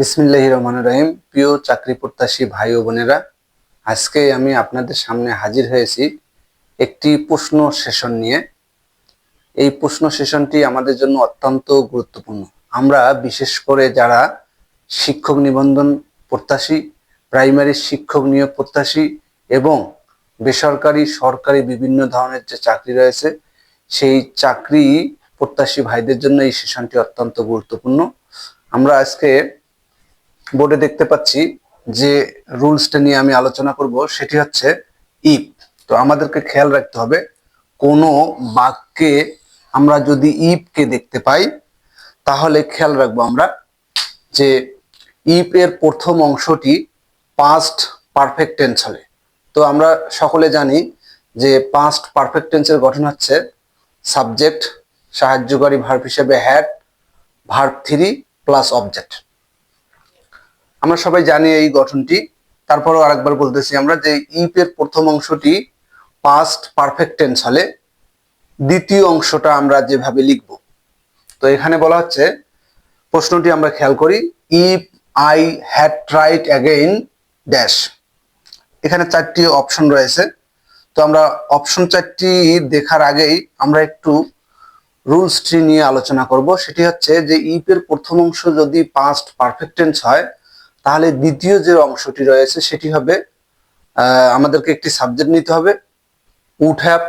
বিসমিল্লাহ রহমান রহিম। প্রিয় চাকরি প্রত্যাশী ভাই ও বোনেরা, আজকে আমি আপনাদের সামনে হাজির হয়েছি একটি প্রশ্ন সেশন নিয়ে। এই প্রশ্ন সেশনটি আমাদের জন্য অত্যন্ত গুরুত্বপূর্ণ। আমরা বিশেষ করে যারা শিক্ষক নিবন্ধন প্রত্যাশী, প্রাইমারি শিক্ষক নিয়োগ প্রত্যাশী এবং বেসরকারি, সরকারি বিভিন্ন ধরনের যে চাকরি রয়েছে, সেই চাকরি প্রত্যাশী ভাইদের জন্য এই সেশনটি অত্যন্ত গুরুত্বপূর্ণ। আমরা আজকে বোর্ডে দেখতে পাচ্ছি যে রুলসটা নিয়ে আমি আলোচনা করব, সেটি হচ্ছে ইফ তো আমাদেরকে খেয়াল রাখতে হবে, কোনো বাক্যে আমরা যদি ইফকে দেখতে পাই, তাহলে খেয়াল রাখব আমরা যে ইফ এর প্রথম অংশটি পাস্ট পারফেক্ট টেন্স হবে তো আমরা সকলে জানি যে পাস্ট পারফেক্ট টেন্সের গঠন হচ্ছে সাবজেক্ট সাহায্যকারী ভার্ব হিসেবে had verb three plus object আমরা সবাই জানি এই গঠনটি। তারপরও আরেকবার বলতেছি আমরা যে ইফ এর প্রথম অংশটি পাস্ট পারফেক্ট টেন্স হলে দ্বিতীয় অংশটা আমরা যেভাবে লিখব। তো এখানে বলা হচ্ছে, প্রশ্নটি আমরা খেয়াল করি if I had tried again dash এখানে চারটি অপশন রয়েছে। তো আমরা অপশন চারটি দেখার আগেই আমরা একটু রুলসটি নিয়ে আলোচনা করব। সেটি হচ্ছে যে ইফ এর প্রথম অংশ যদি পাস্ট পারফেক্ট টেন্স হয় তাহলে দ্বিতীয় যে অংশটি রয়েছে, সেটি হবে আমাদেরকে একটি সাবজেক্ট নিতে হবে would have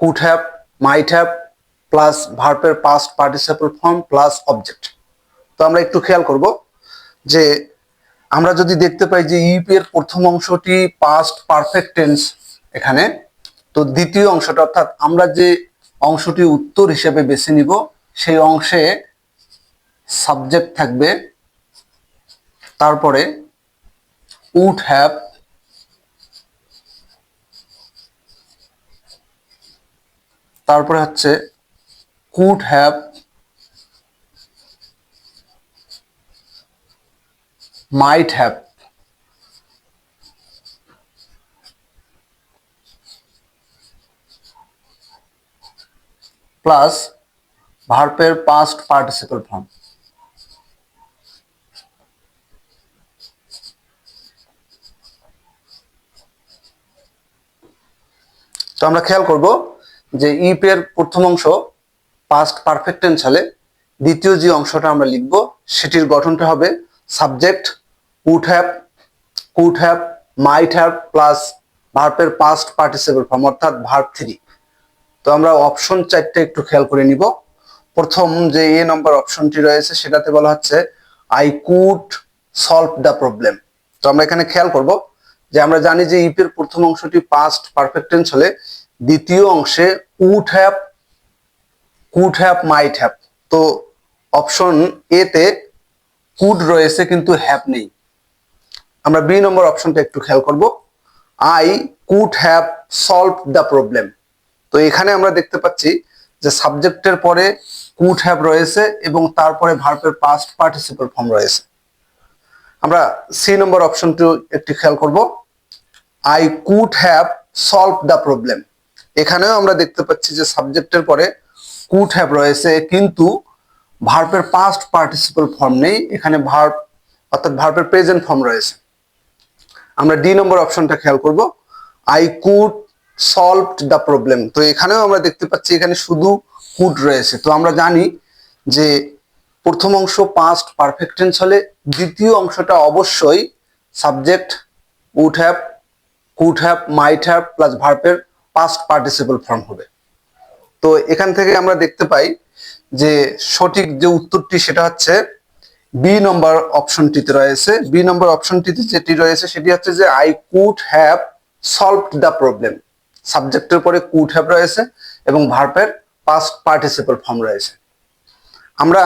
could have, might have plus ভার্পের past participle form plus object তো আমরা একটু খেয়াল করব যে আমরা যদি দেখতে পাই যে ইপ এর প্রথম অংশটি পাস্ট পারফেক্ট টেন্স এখানে, তো দ্বিতীয় অংশটা, অর্থাৎ আমরা যে অংশটি উত্তর হিসেবে বেছে নিব, সেই অংশে সাবজেক্ট থাকবে তারপরে উড হ্যাভ তারপরে হচ্ছে could have might have. Plus ভার্পের past participle form তো আমরা খেয়াল করব যে ইপ এর প্রথম অংশ পাস্ট পারফেক্ট টেন্স হলে দ্বিতীয় যে অংশটা আমরা লিখব, সেটির গঠনটা হবে subject would have could have might have plus ভার্পের past participle form অর্থাৎ ভার্ব থ্রি তো আমরা অপশন চারটে একটু খেয়াল করে নিব। প্রথম যে এ নম্বর অপশনটি রয়েছে, সেটাতে বলা হচ্ছে I could solve the problem তো আমরা এখানে খেয়াল করব যে আমরা জানি যে ইপের প্রথম অংশটি পাস্ট পারফেক্ট টেন্স হলে দ্বিতীয় অংশে would have could have might have তো অপশন এ তে কুড রয়েছে কিন্তু হ্যাভ নেই। আমরা বি নম্বর অপশনটা একটু খেয়াল করব। I could have solve the problem তো এখানে আমরা দেখতে পাচ্ছি যে সাবজেক্টের পরে কুড হ্যাভ রয়েছে এবং তারপরে ভার্বের পাস্ট পার্টিসিপল ফর্ম রয়েছে। আমরা সি নম্বর অপশনটি একটু খেয়াল করব। I could have solve the problem এখানেও আমরা দেখতে পাচ্ছি যে সাবজেক্টের পরে কুড হ্যাভ রয়েছে, কিন্তু ভার্বের পাস্ট পার্টিসিপল ফর্ম নেই। এখানে ভার্ব অর্থাৎ ভার্বের প্রেজেন্ট ফর্ম রয়েছে। আমরা ডি নম্বর অপশনটা খেয়াল করব। I could solve the problem তো এখানেও আমরা দেখতে পাচ্ছি, এখানে শুধু কুড রয়েছে। তো আমরা জানি যে প্রথম অংশ পাস্ট পারফেক্ট টেন্স হলে দ্বিতীয় অংশটা অবশ্যই subject would have could have might have plus ভার্বের পাস্ট পার্টিসিপল ফর্ম হবে। তো এখান থেকে আমরা দেখতে পাই যে সঠিক যে উত্তরটি সেটা হচ্ছে বি নম্বর অপশনটিতে রয়েছে। বি নম্বর অপশনটিতে যেটি রয়েছে সেটি হচ্ছে যে I could have solve the problem সাবজেক্টের পরে কুড হ্যাভ রয়েছে এবং ভার্বের পাস্ট পার্টিসিপল ফর্ম রয়েছে। আমরা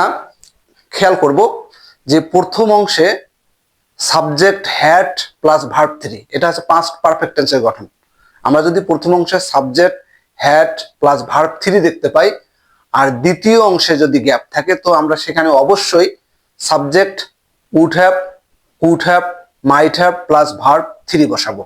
খেয়াল করব যে প্রথম অংশে subject had plus verb three, এটা হচ্ছে পাঁচ পারফেক্ট টেন্সের গঠন। আমরা যদি প্রথম অংশে subject had plus verb three দেখতে পাই, আর দ্বিতীয় অংশে যদি গ্যাপ থাকে, তো আমরা সেখানে অবশ্যই subject would have, could have, might have plus verb three বসাবো।